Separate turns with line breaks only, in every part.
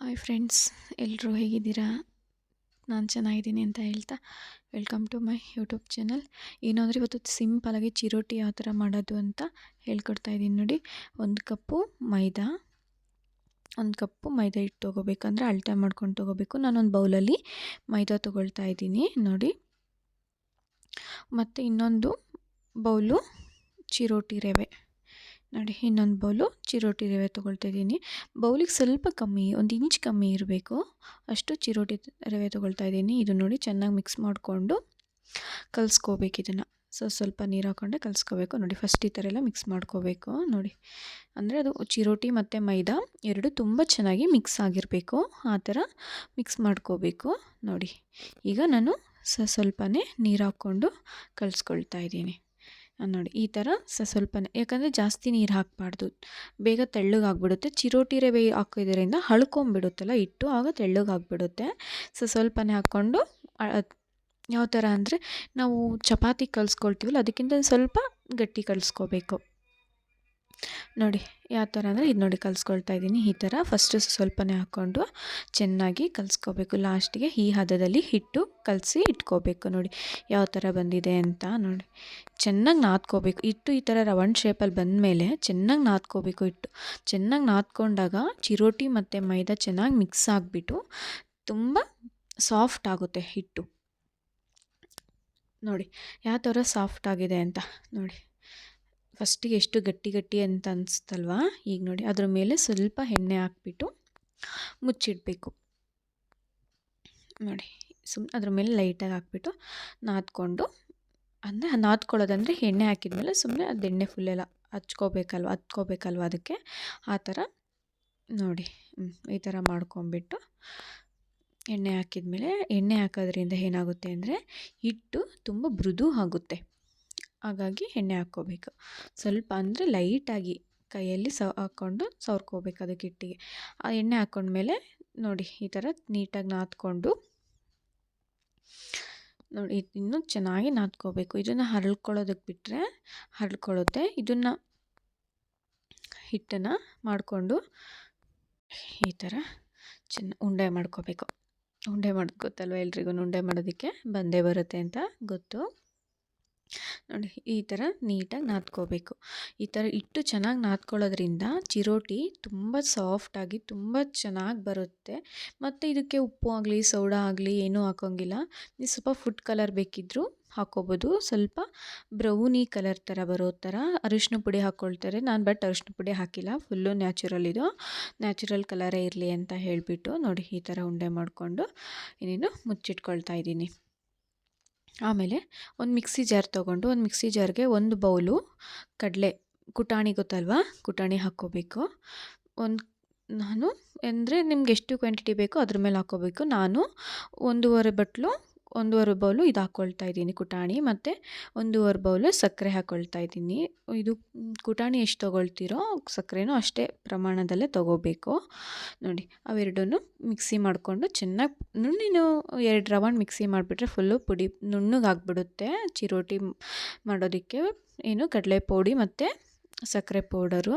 Hi friends ಎಲ್ಲರೂ ಹೇಗಿದ್ದೀರಾ? ನಾನು ಚೆನ್ನಾಗಿದ್ದೀನಿ ಅಂತ ಹೇಳ್ತಾ welcome to my YouTube channel. ಏನು ಅಂದರೆ ಇವತ್ತು ಸಿಂಪಲಾಗಿ ಚಿರೋಟಿ ಯಾವ ಥರ ಮಾಡೋದು ಅಂತ ಹೇಳ್ಕೊಡ್ತಾ ಇದ್ದೀನಿ ನೋಡಿ. ಒಂದು ಕಪ್ಪು ಮೈದಾ, ಒಂದು ಕಪ್ಪು ಮೈದಾ ಹಿಟ್ಟು ತೊಗೋಬೇಕಂದ್ರೆ ಅಳತೆ ಮಾಡ್ಕೊಂಡು ತೊಗೋಬೇಕು. ನಾನೊಂದು ಬೌಲಲ್ಲಿ ಮೈದಾ ತೊಗೊಳ್ತಾ ಇದ್ದೀನಿ ನೋಡಿ. ಮತ್ತು ಇನ್ನೊಂದು ಬೌಲು ಚಿರೋಟಿ ರವೆ. ನೋಡಿ, ಇನ್ನೊಂದು ಬೌಲು ಚಿರೋಟಿ ರವೆ ತೊಗೊಳ್ತಾ ಇದ್ದೀನಿ. ಬೌಲಿಗೆ ಸ್ವಲ್ಪ ಕಮ್ಮಿ, ಒಂದು ಇಂಚ್ ಕಮ್ಮಿ ಇರಬೇಕು. ಅಷ್ಟು ಚಿರೋಟಿ ರವೆ ತೊಗೊಳ್ತಾ ಇದ್ದೀನಿ. ಇದು ನೋಡಿ ಚೆನ್ನಾಗಿ ಮಿಕ್ಸ್ ಮಾಡಿಕೊಂಡು ಕಲಿಸ್ಕೋಬೇಕು ಇದನ್ನು. ಸೊ, ಸ್ವಲ್ಪ ನೀರು ಹಾಕ್ಕೊಂಡೆ ಕಲಿಸ್ಕೋಬೇಕು. ನೋಡಿ, ಫಸ್ಟ್ ಈ ಥರ ಎಲ್ಲ ಮಿಕ್ಸ್ ಮಾಡ್ಕೋಬೇಕು. ನೋಡಿ, ಅಂದರೆ ಅದು ಚಿರೋಟಿ ಮತ್ತು ಮೈದಾ ಎರಡು ತುಂಬ ಚೆನ್ನಾಗಿ ಮಿಕ್ಸ್ ಆಗಿರಬೇಕು. ಆ ಥರ ಮಿಕ್ಸ್ ಮಾಡ್ಕೋಬೇಕು. ನೋಡಿ, ಈಗ ನಾನು ಸ, ಸ್ವಲ್ಪನೇ ನೀರು ಹಾಕ್ಕೊಂಡು ಕಲಿಸ್ಕೊಳ್ತಾ ಇದ್ದೀನಿ. ನೋಡಿ, ಈ ಥರ ಸ ಸ್ವಲ್ಪನೇ. ಯಾಕಂದರೆ ಜಾಸ್ತಿ ನೀರು ಹಾಕಬಾರ್ದು. ಬೇಗ ತೆಳ್ಳಗಾಗ್ಬಿಡುತ್ತೆ. ಚಿರೋಟಿ ರವೆ ಹಾಕೋದ್ರಿಂದ ಹಳ್ಕೊಂಬಿಡುತ್ತಲ್ಲ, ಇಟ್ಟು ಆಗ ತೆಳ್ಳಗಾಗ್ಬಿಡುತ್ತೆ. ಸೊ ಸ್ವಲ್ಪನೇ ಹಾಕ್ಕೊಂಡು ಯಾವ ಥರ ಅಂದರೆ, ನಾವು ಚಪಾತಿ ಕಲಿಸ್ಕೊಳ್ತೀವಲ್ಲ, ಅದಕ್ಕಿಂತ ಸ್ವಲ್ಪ ಗಟ್ಟಿ ಕಲಿಸ್ಕೋಬೇಕು. ನೋಡಿ, ಯಾವ ಥರ ಅಂದರೆ ಇದು ನೋಡಿ ಕಲಿಸ್ಕೊಳ್ತಾ ಇದ್ದೀನಿ ಈ ಥರ. ಫಸ್ಟು ಸ್ವಲ್ಪನೇ ಹಾಕ್ಕೊಂಡು ಚೆನ್ನಾಗಿ ಕಲ್ಸ್ಕೋಬೇಕು. ಲಾಸ್ಟಿಗೆ ಈ ಹದದಲ್ಲಿ ಹಿಟ್ಟು ಕಲಸಿ ಇಟ್ಕೋಬೇಕು ನೋಡಿ, ಯಾವ ಥರ ಬಂದಿದೆ ಅಂತ ನೋಡಿ. ಚೆನ್ನಾಗಿ ನಾದ್ಕೋಬೇಕು. ಹಿಟ್ಟು ಈ ಥರ ರವಂಡ್ ಶೇಪಲ್ಲಿ ಬಂದಮೇಲೆ ಚೆನ್ನಾಗಿ ನಾದ್ಕೋಬೇಕು ಹಿಟ್ಟು. ಚೆನ್ನಾಗಿ ನಾದ್ಕೊಂಡಾಗ ಚಿರೋಟಿ ಮತ್ತು ಮೈದಾ ಚೆನ್ನಾಗಿ ಮಿಕ್ಸ್ ಆಗಿಬಿಟ್ಟು ತುಂಬ ಸಾಫ್ಟ್ ಆಗುತ್ತೆ ಹಿಟ್ಟು. ನೋಡಿ, ಯಾವ ಥರ ಸಾಫ್ಟ್ ಆಗಿದೆ ಅಂತ ನೋಡಿ. ಫಸ್ಟಿಗೆ ಎಷ್ಟು ಗಟ್ಟಿ ಗಟ್ಟಿ ಅಂತ ಅನಿಸ್ತಲ್ವಾ ಈಗ ನೋಡಿ, ಅದ್ರ ಮೇಲೆ ಸ್ವಲ್ಪ ಎಣ್ಣೆ ಹಾಕ್ಬಿಟ್ಟು ಮುಚ್ಚಿಡಬೇಕು. ನೋಡಿ, ಸುಮ್ ಅದ್ರ ಮೇಲೆ ಲೈಟಾಗಿ ಹಾಕ್ಬಿಟ್ಟು ನಾದ್ಕೊಂಡು, ಅಂದರೆ ನಾದ್ಕೊಳ್ಳೋದಂದರೆ ಎಣ್ಣೆ ಹಾಕಿದ್ಮೇಲೆ ಸುಮ್ಮನೆ ಅದು ಎಣ್ಣೆ ಫುಲ್ಲೆಲ್ಲ ಹಚ್ಕೋಬೇಕಲ್ವ, ಹತ್ಕೋಬೇಕಲ್ವ ಅದಕ್ಕೆ? ಆ ಥರ ನೋಡಿ ಈ ಥರ ಮಾಡ್ಕೊಂಬಿಟ್ಟು ಎಣ್ಣೆ ಹಾಕಿದ್ಮೇಲೆ, ಎಣ್ಣೆ ಹಾಕೋದ್ರಿಂದ ಏನಾಗುತ್ತೆ ಅಂದರೆ ಹಿಟ್ಟು ತುಂಬ ಮೃದು ಆಗುತ್ತೆ. ಹಾಗಾಗಿ ಎಣ್ಣೆ ಹಾಕ್ಕೋಬೇಕು. ಸ್ವಲ್ಪ ಅಂದರೆ ಲೈಟಾಗಿ ಕೈಯಲ್ಲಿ ಸ ಹಾಕ್ಕೊಂಡು ಸವರ್ಕೋಬೇಕು ಅದಕ್ಕೆ ಹಿಟ್ಟಿಗೆ. ಆ ಎಣ್ಣೆ ಹಾಕ್ಕೊಂಡ್ಮೇಲೆ ನೋಡಿ ಈ ಥರ ನೀಟಾಗಿ ನಾದ್ಕೊಂಡು ನೋಡಿ ಇನ್ನೂ ಚೆನ್ನಾಗಿ ನಾದ್ಕೋಬೇಕು. ಇದನ್ನು ಹರಳ್ಕೊಳ್ಳೋದಕ್ಕೆ ಬಿಟ್ಟರೆ ಹರಳ್ಕೊಳ್ಳುತ್ತೆ. ಇದನ್ನು ಹಿಟ್ಟನ್ನು ಮಾಡಿಕೊಂಡು ಈ ಥರ ಚೆನ್ನ ಉಂಡೆ ಮಾಡ್ಕೋಬೇಕು. ಉಂಡೆ ಮಾಡೋದು ಗೊತ್ತಲ್ವ ಎಲ್ರಿಗೂ? ಉಂಡೆ ಮಾಡೋದಕ್ಕೆ ಬಂದೇ ಬರುತ್ತೆ ಅಂತ ಗೊತ್ತು. ನೋಡಿ, ಈ ಥರ ನೀಟಾಗಿ ನಾದ್ಕೋಬೇಕು. ಈ ಥರ ಇಟ್ಟು ಚೆನ್ನಾಗಿ ನಾದ್ಕೊಳ್ಳೋದ್ರಿಂದ ಚಿರೋಟಿ ತುಂಬ ಸಾಫ್ಟಾಗಿ ತುಂಬ ಚೆನ್ನಾಗಿ ಬರುತ್ತೆ. ಮತ್ತು ಇದಕ್ಕೆ ಉಪ್ಪು ಆಗಲಿ, ಸೋಡಾ ಆಗಲಿ ಏನೂ ಹಾಕೋಂಗಿಲ್ಲ. ನೀವು ಸ್ವಲ್ಪ ಫುಡ್ ಕಲರ್ ಬೇಕಿದ್ದರೂ ಹಾಕೋಬೋದು. ಸ್ವಲ್ಪ ಬ್ರೌನಿ ಕಲರ್ ಥರ ಬರೋ ಥರ ಅರಿಶಿನ ಪುಡಿ ಹಾಕ್ಕೊಳ್ತಾರೆ. ನಾನು ಬಟ್ ಅರಿಶಿನ ಪುಡಿ ಹಾಕಿಲ್ಲ. ಫುಲ್ಲು ನ್ಯಾಚುರಲ್ ಇದು. ನ್ಯಾಚುರಲ್ ಕಲರೇ ಇರಲಿ ಅಂತ ಹೇಳಿಬಿಟ್ಟು ನೋಡಿ, ಈ ಥರ ಉಂಡೆ ಮಾಡಿಕೊಂಡು ಇನ್ನೇನು ಮುಚ್ಚಿಟ್ಕೊಳ್ತಾ ಇದ್ದೀನಿ. ಆಮೇಲೆ ಒಂದು ಮಿಕ್ಸಿ ಜಾರ್ ತೊಗೊಂಡು ಒಂದು ಮಿಕ್ಸಿ ಜಾರ್ಗೆ ಒಂದು ಬೌಲು ಕಡಲೆ, ಕುಟಾಣಿ ಗೊತ್ತಲ್ವಾ? ಕುಟಾಣಿ ಹಾಕ್ಕೋಬೇಕು. ಒಂದು ನಾನು ಅಂದರೆ ನಿಮ್ಗೆ ಎಷ್ಟು ಕ್ವಾಂಟಿಟಿ ಬೇಕೋ ಅದ್ರ ಮೇಲೆ ಹಾಕ್ಕೋಬೇಕು. ನಾನು ಒಂದೂವರೆ ಬಟ್ಲು ಒಂದೂವರೆ ಬೌಲು ಇದು ಹಾಕ್ಕೊಳ್ತಾ ಇದ್ದೀನಿ ಕುಟಾಣಿ ಮತ್ತು ಒಂದೂವರೆ ಬೌಲು ಸಕ್ಕರೆ ಹಾಕ್ಕೊಳ್ತಾ ಇದ್ದೀನಿ. ಇದು ಕುಟಾಣಿ ಎಷ್ಟು ತೊಗೊಳ್ತೀರೋ ಸಕ್ಕರೆನೂ ಅಷ್ಟೇ ಪ್ರಮಾಣದಲ್ಲೇ ತೊಗೋಬೇಕು. ನೋಡಿ, ಅವೆರಡನ್ನೂ ಮಿಕ್ಸಿ ಮಾಡಿಕೊಂಡು ಚೆನ್ನಾಗಿ ನುಣ್ಣಿನೂ ಎರಡು ರೌಂಡ್ ಮಿಕ್ಸಿ ಮಾಡಿಬಿಟ್ರೆ ಫುಲ್ಲು ಪುಡಿ ನುಣ್ಣಗಾಗ್ಬಿಡುತ್ತೆ. ಚಿರೋಟಿ ಮಾಡೋದಕ್ಕೆ ಏನು ಕಡಲೆ ಪೌಡಿ ಮತ್ತು ಸಕ್ಕರೆ ಪೌಡರು.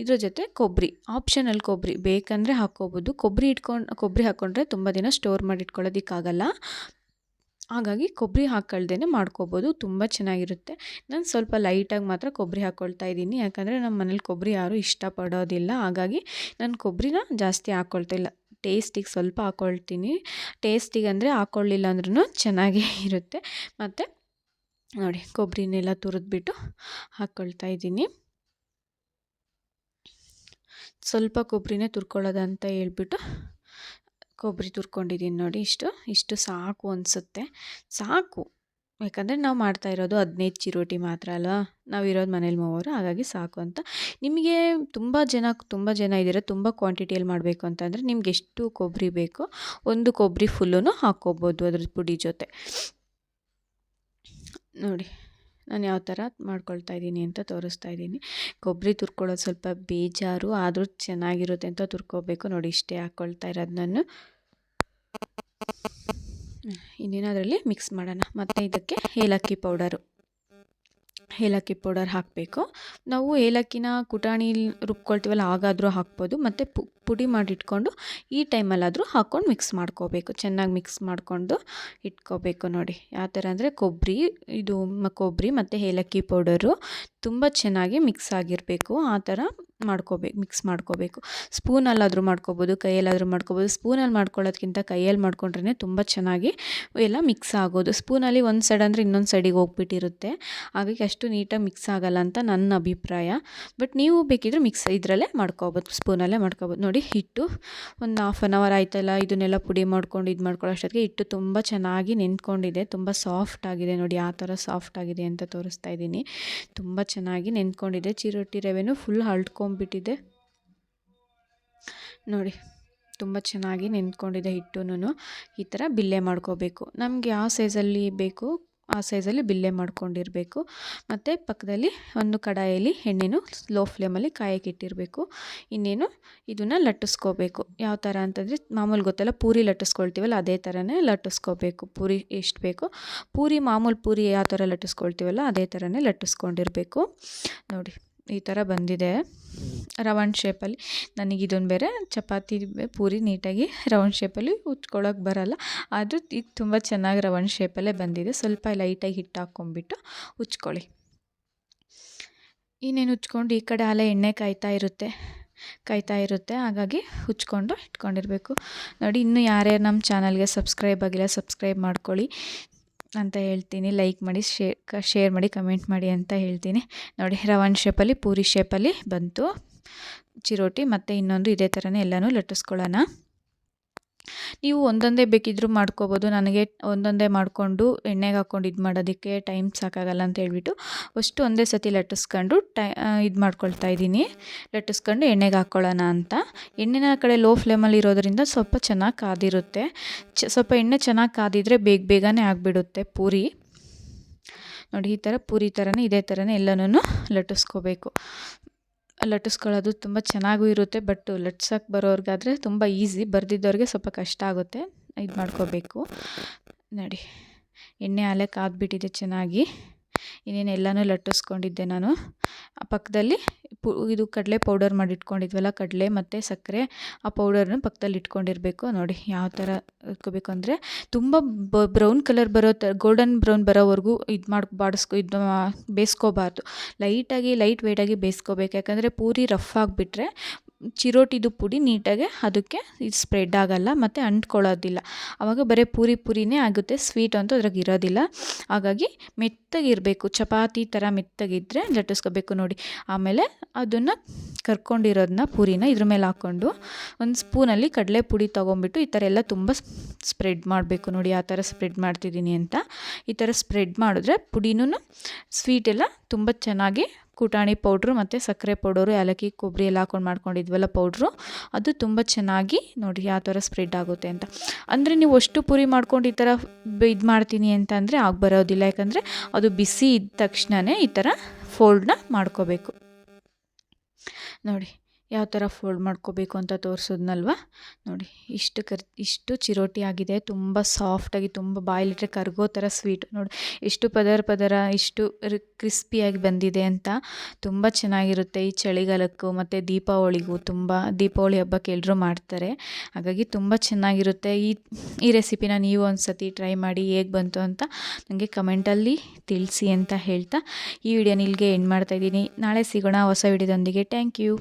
ಇದ್ರ ಜೊತೆ ಕೊಬ್ಬರಿ ಆಪ್ಷನಲ್ ಕೊಬ್ಬರಿ ಬೇಕಂದರೆ ಹಾಕ್ಕೋಬೋದು. ಕೊಬ್ಬರಿ ಇಟ್ಕೊಂಡು ಕೊಬ್ಬರಿ ಹಾಕ್ಕೊಂಡ್ರೆ ತುಂಬ ದಿನ ಸ್ಟೋರ್ ಮಾಡಿ ಇಟ್ಕೊಳ್ಳೋದಕ್ಕಾಗಲ್ಲ ಹಾಗಾಗಿ ಕೊಬ್ಬರಿ ಹಾಕ್ಕೊಳ್ದೇ ಮಾಡ್ಕೋಬೋದು, ತುಂಬ ಚೆನ್ನಾಗಿರುತ್ತೆ. ನಾನು ಸ್ವಲ್ಪ ಲೈಟಾಗಿ ಮಾತ್ರ ಕೊಬ್ಬರಿ ಹಾಕ್ಕೊಳ್ತಾ ಇದ್ದೀನಿ, ಯಾಕಂದರೆ ನಮ್ಮ ಮನೇಲಿ ಕೊಬ್ಬರಿ ಯಾರೂ ಇಷ್ಟಪಡೋದಿಲ್ಲ. ಹಾಗಾಗಿ ನಾನು ಕೊಬ್ಬರಿನ ಜಾಸ್ತಿ ಹಾಕ್ಕೊಳ್ತಿಲ್ಲ ಟೇಸ್ಟಿಗೆ ಸ್ವಲ್ಪ ಹಾಕ್ಕೊಳ್ತೀನಿ ಟೇಸ್ಟಿಗೆ ಅಂದರೆ ಹಾಕ್ಕೊಳ್ಳಿಲ್ಲ ಅಂದ್ರೂ ಚೆನ್ನಾಗೇ ಇರುತ್ತೆ. ಮತ್ತು ನೋಡಿ, ಕೊಬ್ಬರಿನೆಲ್ಲ ತುರಿದ್ಬಿಟ್ಟು ಹಾಕ್ಕೊಳ್ತಾ ಇದ್ದೀನಿ. ಸ್ವಲ್ಪ ಕೊಬ್ಬರಿನೇ ತುರ್ಕೊಳ್ಳೋದಂತ ಹೇಳ್ಬಿಟ್ಟು ಕೊಬ್ಬರಿ ತುರ್ಕೊಂಡಿದ್ದೀನಿ ನೋಡಿ, ಇಷ್ಟು ಇಷ್ಟು ಸಾಕು ಅನಿಸುತ್ತೆ. ಸಾಕು. ಯಾಕಂದರೆ ನಾವು ಮಾಡ್ತಾ ಇರೋದು ಹದಿನೈದು ಚಿರೋಟಿ ಮಾತ್ರ ಅಲ್ವಾ? ನಾವು ಇರೋದು ಮನೇಲಿ ಮೂವರು, ಹಾಗಾಗಿ ಸಾಕು ಅಂತ. ನಿಮಗೆ ತುಂಬ ಜನ ತುಂಬ ಜನ ಇದ್ದೀರ? ತುಂಬ ಕ್ವಾಂಟಿಟಿಯಲ್ಲಿ ಮಾಡಬೇಕು ಅಂತಂದರೆ ನಿಮ್ಗೆ ಎಷ್ಟು ಕೊಬ್ಬರಿ ಬೇಕೋ ಒಂದು ಕೊಬ್ಬರಿ ಫುಲ್ಲೂ ಹಾಕ್ಕೋಬೋದು ಅದ್ರ ಪುಡಿ ಜೊತೆ. ನೋಡಿ. ನಾನು ಯಾವ ಥರ ಮಾಡ್ಕೊಳ್ತಾ ಇದ್ದೀನಿ ಅಂತ ತೋರಿಸ್ತಾ ಇದ್ದೀನಿ. ಕೊಬ್ಬರಿ ತುರ್ಕೊಳ್ಳೋದು ಸ್ವಲ್ಪ ಬೇಜಾರು, ಆದರೂ ಚೆನ್ನಾಗಿರುತ್ತೆ ಅಂತ ತುರ್ಕೋಬೇಕು. ನೋಡಿ, ಇಷ್ಟೇ ಹಾಕ್ಕೊಳ್ತಾ ಇರೋದು ನಾನು. ಇನ್ನೇನಾದರಲ್ಲಿ ಮಿಕ್ಸ್ ಮಾಡೋಣ. ಮತ್ತು ಇದಕ್ಕೆ ಏಲಕ್ಕಿ ಪೌಡರು. ಏಲಕ್ಕಿ ಪೌಡರ್ ಹಾಕಬೇಕು. ನಾವು ಏಲಕ್ಕಿನ ಕುಟಾಣಿ ರುಬ್ಕೊಳ್ತೀವಲ್ಲ, ಹಾಗಾದರೂ ಹಾಕ್ಬೋದು. ಮತ್ತು ಪುಡಿ ಮಾಡಿಟ್ಕೊಂಡು ಈ ಟೈಮಲ್ಲಾದರೂ ಹಾಕ್ಕೊಂಡು ಮಿಕ್ಸ್ ಮಾಡ್ಕೋಬೇಕು. ಚೆನ್ನಾಗಿ ಮಿಕ್ಸ್ ಮಾಡಿಕೊಂಡು ಇಟ್ಕೋಬೇಕು ನೋಡಿ. ಯಾವ ಥರ ಅಂದರೆ ಕೊಬ್ಬರಿ, ಇದು ಕೊಬ್ಬರಿ ಮತ್ತು ಏಲಕ್ಕಿ ಪೌಡರು ತುಂಬ ಚೆನ್ನಾಗಿ ಮಿಕ್ಸ್ ಆಗಿರಬೇಕು. ಆ ಥರ ಮಾಡ್ಕೋಬೇಕು ಮಿಕ್ಸ್ ಮಾಡ್ಕೋಬೇಕು. ಸ್ಪೂನಲ್ಲಾದರೂ ಮಾಡ್ಕೋಬೋದು, ಕೈಯಲ್ಲಾದರೂ ಮಾಡ್ಕೋಬೋದು. ಸ್ಪೂನಲ್ಲಿ ಮಾಡ್ಕೊಳ್ಳೋದ್ಕಿಂತ ಕೈಯಲ್ಲಿ ಮಾಡ್ಕೊಂಡ್ರೆ ತುಂಬ ಚೆನ್ನಾಗಿ ಎಲ್ಲ ಮಿಕ್ಸ್ ಆಗೋದು. ಸ್ಪೂನಲ್ಲಿ ಒಂದು ಸೈಡ್ ಅಂದರೆ ಇನ್ನೊಂದು ಸೈಡಿಗೆ ಹೋಗ್ಬಿಟ್ಟಿರುತ್ತೆ. ಹಾಗಾಗಿ ಅಷ್ಟು ನೀಟಾಗಿ ಮಿಕ್ಸ್ ಆಗಲ್ಲ ಅಂತ ನನ್ನ ಅಭಿಪ್ರಾಯ. ಬಟ್ ನೀವು ಬೇಕಿದ್ರೆ ಮಿಕ್ಸ್ ಇದರಲ್ಲೇ ಮಾಡ್ಕೋಬೋದು, ಸ್ಪೂನಲ್ಲೇ ಮಾಡ್ಕೋಬೋದು. ನೋಡಿ, ಹಿಟ್ಟು ಒಂದು ಹಾಫ್ ಆನ್ ಅವರ್ ಆಯ್ತಲ್ಲ, ಇದನ್ನೆಲ್ಲ ಪುಡಿ ಮಾಡ್ಕೊಂಡು ಇದು ಮಾಡ್ಕೊಳ್ಳೋ ಅಷ್ಟೊತ್ತಿಗೆ ಹಿಟ್ಟು ತುಂಬ ಚೆನ್ನಾಗಿ ನೆಂದ್ಕೊಂಡಿದೆ ತುಂಬ ಸಾಫ್ಟ್ ಆಗಿದೆ ನೋಡಿ, ಆ ಥರ ಸಾಫ್ಟ್ ಆಗಿದೆ ಅಂತ ತೋರಿಸ್ತಾ ಇದ್ದೀನಿ. ತುಂಬ ಚೆನ್ನಾಗಿ ನೆಂದ್ಕೊಂಡಿದೆ ಚಿರೊಟ್ಟಿ ರವೆನು ಫುಲ್ ಹಳ್ಕೊಂಡ್ಬಿಟ್ಟಿದೆ ನೋಡಿ, ತುಂಬ ಚೆನ್ನಾಗಿ ನೆಂದ್ಕೊಂಡಿದೆ ಹಿಟ್ಟುನು ಈ ಥರ ಬಿಲ್ಲೆ ಮಾಡ್ಕೋಬೇಕು. ನಮಗೆ ಯಾವ ಸೈಜಲ್ಲಿ ಬೇಕು? ಆ ಸೈಜಲ್ಲಿ ಬಿಲ್ಲೆ ಮಾಡ್ಕೊಂಡಿರಬೇಕು. ಮತ್ತು ಪಕ್ಕದಲ್ಲಿ ಒಂದು ಕಡಾಯಲ್ಲಿ ಎಣ್ಣೆನು ಸ್ಲೋ ಫ್ಲೇಮಲ್ಲಿ ಕಾಯಕ್ಕೆ ಇಟ್ಟಿರಬೇಕು. ಇನ್ನೇನು ಇದನ್ನು ಲಟ್ಟಿಸ್ಕೋಬೇಕು. ಯಾವ ಥರ ಅಂತಂದರೆ ಮಾಮೂಲಿ ಗೊತ್ತಲ್ಲ, ಪೂರಿ ಲಟ್ಟಿಸ್ಕೊಳ್ತೀವಲ್ಲ, ಅದೇ ಥರನೇ ಲಟ್ಟಿಸ್ಕೋಬೇಕು. ಪೂರಿ ಎಷ್ಟು ಬೇಕು, ಪೂರಿ ಮಾಮೂಲಿ ಪೂರಿ ಯಾವ ಥರ ಲಟ್ಟಿಸ್ಕೊಳ್ತೀವಲ್ಲ, ಅದೇ ಥರನೇ ಲಟ್ಟಿಸ್ಕೊಂಡಿರಬೇಕು. ನೋಡಿ. ಈ ಥರ ಬಂದಿದೆ. ರೌಂಡ್ ಶೇಪಲ್ಲಿ ನನಗೆ ಇದೊಂದು ಬೇರೆ ಚಪಾತಿ, ಪೂರಿ ನೀಟಾಗಿ ರೌಂಡ್ ಶೇಪಲ್ಲಿ ಉಚ್ಕೊಳ್ಳೋಕೆ ಬರಲ್ಲ. ಆದರೂ ಇದು ತುಂಬ ಚೆನ್ನಾಗಿ ರೌಂಡ್ ಶೇಪಲ್ಲೇ ಬಂದಿದೆ. ಸ್ವಲ್ಪ ಲೈಟಾಗಿ ಹಿಟ್ಟು ಹಾಕ್ಕೊಂಬಿಟ್ಟು ಉಚ್ಕೊಳ್ಳಿ ಇನ್ನೇನು ಉಚ್ಕೊಂಡು ಈ ಕಡೆ ಅಲೆ ಎಣ್ಣೆ ಕಾಯ್ತಾ ಇರುತ್ತೆ. ಕಾಯ್ತಾ ಇರುತ್ತೆ. ಹಾಗಾಗಿ ಹುಚ್ಕೊಂಡು ಇಟ್ಕೊಂಡಿರಬೇಕು. ನೋಡಿ, ಇನ್ನೂ ಯಾರ್ಯಾರು ನಮ್ಮ ಚಾನಲ್ಗೆ ಸಬ್ಸ್ಕ್ರೈಬ್ ಆಗಿಲ್ಲ ಸಬ್ಸ್ಕ್ರೈಬ್ ಮಾಡ್ಕೊಳ್ಳಿ. ಅಂತ ಹೇಳ್ತೀನಿ. ಲೈಕ್ ಮಾಡಿ ಶೇರ್ ಶೇರ್ ಮಾಡಿ ಕಮೆಂಟ್ ಮಾಡಿ ಅಂತ ಹೇಳ್ತೀನಿ. ನೋಡಿ, ರವನ್ ಶೇಪಲ್ಲಿ ಪೂರಿ ಶೇಪಲ್ಲಿ ಬಂತು. ಚಿರೋಟಿ ಮತ್ತು ಇನ್ನೊಂದು ಇದೇ ಥರನೇ ಎಲ್ಲನೂ ಲಟ್ಟಿಸ್ಕೊಳ್ಳೋಣ. ನೀವು ಒಂದೊಂದೇ ಬೇಕಿದ್ದರೂ ಮಾಡ್ಕೋಬೋದು. ನನಗೆ ಒಂದೊಂದೇ ಮಾಡಿಕೊಂಡು ಎಣ್ಣೆಗೆ ಹಾಕ್ಕೊಂಡು ಇದು ಮಾಡೋದಕ್ಕೆ ಟೈಮ್ ಸಾಕಾಗಲ್ಲ ಅಂತ ಹೇಳಿಬಿಟ್ಟು ಫಸ್ಟು ಒಂದೇ ಸತಿ ಲಟ್ಟಿಸ್ಕೊಂಡು ಟೈ ಇದು ಮಾಡ್ಕೊಳ್ತಾ ಇದ್ದೀನಿ. ಲಟ್ಟಿಸ್ಕೊಂಡು ಎಣ್ಣೆಗೆ ಹಾಕ್ಕೊಳ್ಳೋಣ ಅಂತ. ಎಣ್ಣೆನ ಕಡೆ ಲೋ ಫ್ಲೇಮಲ್ಲಿ ಇರೋದರಿಂದ ಸ್ವಲ್ಪ ಚೆನ್ನಾಗಿ ಕಾದಿರುತ್ತೆ. ಚ, ಸ್ವಲ್ಪ ಎಣ್ಣೆ ಚೆನ್ನಾಗಿ ಕಾದಿದ್ರೆ ಬೇಗ ಬೇಗನೆ ಆಗಿಬಿಡುತ್ತೆ ಪೂರಿ. ನೋಡಿ, ಈ ಥರ ಪೂರಿ ಥರನೇ ಇದೇ ಥರನೇ ಎಲ್ಲನೂ ಲಟ್ಟಿಸ್ಕೋಬೇಕು. ಲಟ್ಟಿಸ್ಕೊಳ್ಳೋದು ತುಂಬ ಚೆನ್ನಾಗೂ ಇರುತ್ತೆ ಬಟ್ ಲಟ್ಸಕ್ಕೆ ಬರೋರಿಗಾದರೆ ತುಂಬ ಈಸಿ ಬರೆದಿದ್ದವ್ರಿಗೆ ಸ್ವಲ್ಪ ಕಷ್ಟ ಆಗುತ್ತೆ. ಇದು ಮಾಡ್ಕೋಬೇಕು. ನೋಡಿ. ಎಣ್ಣೆ ಹಾಲೆ ಕಾದ್ಬಿಟ್ಟಿದೆ ಚೆನ್ನಾಗಿ. ಇನ್ನೇನು ಎಲ್ಲನೂ ಲಟ್ಟಿಸ್ಕೊಂಡಿದ್ದೆ ನಾನು. ಪಕ್ಕದಲ್ಲಿ ಪು, ಇದು ಕಡಲೆ ಪೌಡರ್ ಮಾಡಿ ಇಟ್ಕೊಂಡಿದ್ವಲ್ಲ ಕಡಲೆ ಮತ್ತು ಸಕ್ಕರೆ, ಆ ಪೌಡರ್ನ ಪಕ್ಕದಲ್ಲಿ ಇಟ್ಕೊಂಡಿರಬೇಕು. ನೋಡಿ ಯಾವ ಥರ ಇಟ್ಕೋಬೇಕು ಅಂದರೆ ತುಂಬ ಬ್ರೌನ್ ಕಲರ್ ಬರೋ ತ ಗೋಲ್ಡನ್ ಬ್ರೌನ್ ಬರೋವರೆಗೂ ಇದು ಮಾಡಿ, ಬಾಡಿಸ್ಕೊ, ಇದು ಬೇಯಿಸ್ಕೋಬಾರ್ದು ಲೈಟಾಗಿ ಲೈಟ್ ವೆಯ್ಟಾಗಿ ಬೇಯಿಸ್ಕೋಬೇಕು ಯಾಕಂದರೆ ಪೂರಿ ರಫ್ ಆಗಿಬಿಟ್ರೆ ಚಿರೋಟಿದು ಪುಡಿ ನೀಟಾಗಿ ಅದಕ್ಕೆ ಇದು ಸ್ಪ್ರೆಡ್ ಆಗೋಲ್ಲ ಮತ್ತು ಅಂಟ್ಕೊಳ್ಳೋದಿಲ್ಲ. ಆವಾಗ ಬರೀ ಪೂರಿ ಪೂರಿನೇ ಆಗುತ್ತೆ ಸ್ವೀಟ್ ಅಂತೂ ಅದ್ರಾಗ ಇರೋದಿಲ್ಲ. ಹಾಗಾಗಿ ಮೆತ್ತಗಿರಬೇಕು, ಚಪಾತಿ ಥರ ಮೆತ್ತಗಿದ್ದರೆ ಲಟ್ಟಿಸ್ಕೋಬೇಕು ನೋಡಿ. ಆಮೇಲೆ ಅದನ್ನು ಕರ್ಕೊಂಡಿರೋದನ್ನ ಪೂರಿನ ಇದ್ರ ಮೇಲೆ ಹಾಕ್ಕೊಂಡು ಒಂದು ಸ್ಪೂನಲ್ಲಿ ಕಡಲೆ ಪುಡಿ ತೊಗೊಂಬಿಟ್ಟು ಈ ಥರ ಎಲ್ಲ ತುಂಬ ಸ್ಪ್ರೆಡ್ ಮಾಡಬೇಕು ನೋಡಿ, ಆ ಥರ ಸ್ಪ್ರೆಡ್ ಮಾಡ್ತಿದ್ದೀನಿ ಅಂತ. ಈ ಥರ ಸ್ಪ್ರೆಡ್ ಮಾಡಿದ್ರೆ ಪುಡಿನೂ ಸ್ವೀಟೆಲ್ಲ ತುಂಬ ಚೆನ್ನಾಗಿ ಕುಟಾಣಿ ಪೌಡ್ರು ಮತ್ತು ಸಕ್ಕರೆ ಪೌಡರು, ಏಲಕ್ಕಿ, ಕೊಬ್ಬರಿ ಎಲ್ಲ ಹಾಕೊಂಡು ಮಾಡ್ಕೊಂಡಿದ್ವಲ್ಲ ಪೌಡ್ರು. ಅದು ತುಂಬ ಚೆನ್ನಾಗಿ ನೋಡಿ ಯಾವ ಥರ ಸ್ಪ್ರೆಡ್ ಆಗುತ್ತೆ ಅಂತ. ಅಂದರೆ ನೀವು ಅಷ್ಟು ಪುರಿ ಮಾಡ್ಕೊಂಡು ಈ ಥರ ಇದು ಮಾಡ್ತೀನಿ ಅಂತಂದರೆ ಆಗ ಬರೋದಿಲ್ಲ. ಯಾಕಂದರೆ ಅದು ಬಿಸಿ ಇದ್ದ ತಕ್ಷಣವೇ ಈ ಥರ ಫೋಲ್ಡ್ನ ಮಾಡ್ಕೋಬೇಕು. ನೋಡಿ ಯಾವ ಥರ ಫೋಲ್ಡ್ ಮಾಡ್ಕೋಬೇಕು ಅಂತ ತೋರಿಸೋದ್ನಲ್ವ? ನೋಡಿ, ಇಷ್ಟು ಕರ್, ಇಷ್ಟು ಚಿರೋಟಿ ಆಗಿದೆ, ತುಂಬ ಸಾಫ್ಟಾಗಿ ತುಂಬ ಬಾಯಲ್ಲಿಟ್ಟರೆ ಕರ್ಗೋ ಥರ ಸ್ವೀಟ್ ನೋಡಿ, ಎಷ್ಟು ಪದರ ಪದರ, ಇಷ್ಟು ಕ್ರಿಸ್ಪಿಯಾಗಿ ಬಂದಿದೆ ಅಂತ ತುಂಬ ಚೆನ್ನಾಗಿರುತ್ತೆ. ಈ ಚಳಿಗಾಲಕ್ಕೂ ಮತ್ತು ದೀಪಾವಳಿಗೂ ತುಂಬ, ದೀಪಾವಳಿ ಹಬ್ಬಕ್ಕೆ ಎಲ್ಲರೂ ಮಾಡ್ತಾರೆ. ಹಾಗಾಗಿ ತುಂಬ ಚೆನ್ನಾಗಿರುತ್ತೆ. ಈ ಈ ರೆಸಿಪಿನ ನೀವು ಒಂದು ಸತಿ ಟ್ರೈ ಮಾಡಿ ಹೇಗೆ ಬಂತು ಅಂತ ನನಗೆ ಕಮೆಂಟಲ್ಲಿ ತಿಳಿಸಿ ಅಂತ ಹೇಳ್ತಾ ಈ ವಿಡಿಯೋನ ಇಲ್ಲಿಗೆ ಎಂಡ್ ಮಾಡ್ತಾಯಿದ್ದೀನಿ ನಾಳೆ ಸಿಗೋಣ ಹೊಸ ವಿಡಿಯೋದೊಂದಿಗೆ ಥ್ಯಾಂಕ್ ಯು